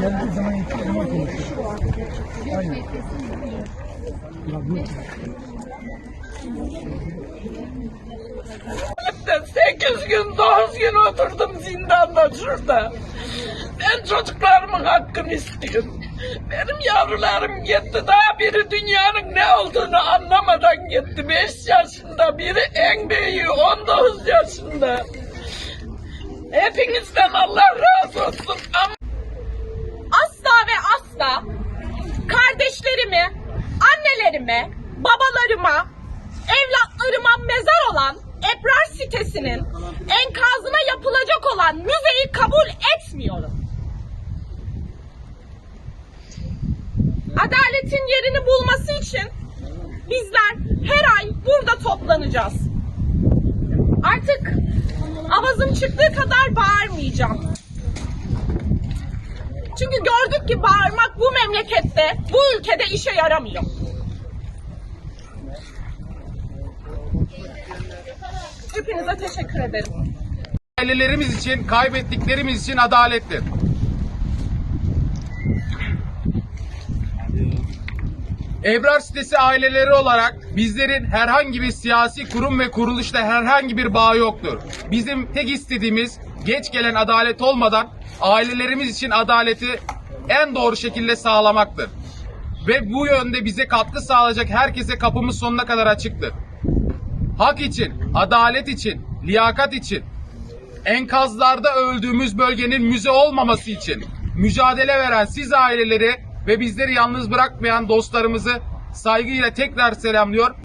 Geldiği zaman gittiği zaman konuşuyor. Aynen. Ya bu 8 gün 9 gün oturdum zindanda şurada. Ben çocuklarımın hakkını istiyorum. Benim yavrularım gitti. Daha biri dünyanın ne olduğunu anlamadan gitti. 5 yaşında biri en büyüğü 19 yaşında. Hepinizden Allah razı olsun. Ama annelerime, babalarıma, evlatlarıma mezar olan Ebrar sitesinin enkazına yapılacak olan müzeyi kabul etmiyorum. Adaletin yerini bulması için bizler her ay burada toplanacağız. Artık avazım çıktığı kadar bağırmayacağım. Çünkü gördük ki bağırmak bu memlekette, bu ülkede işe yaramıyor. Hepinize teşekkür ederim. ailelerimiz için, kaybettiklerimiz için adalettir. Ebrar sitesi aileleri olarak bizlerin herhangi bir siyasi kurum ve kuruluşla herhangi bir bağı yoktur. Bizim tek istediğimiz geç gelen adalet olmadan ailelerimiz için adaleti en doğru şekilde sağlamaktır. Ve bu yönde bize katkı sağlayacak herkese kapımız sonuna kadar açıktır. Hak için, adalet için, liyakat için, enkazlarda öldüğümüz bölgenin müze olmaması için mücadele veren siz aileleri ve bizleri yalnız bırakmayan dostlarımızı saygıyla tekrar selamlıyor.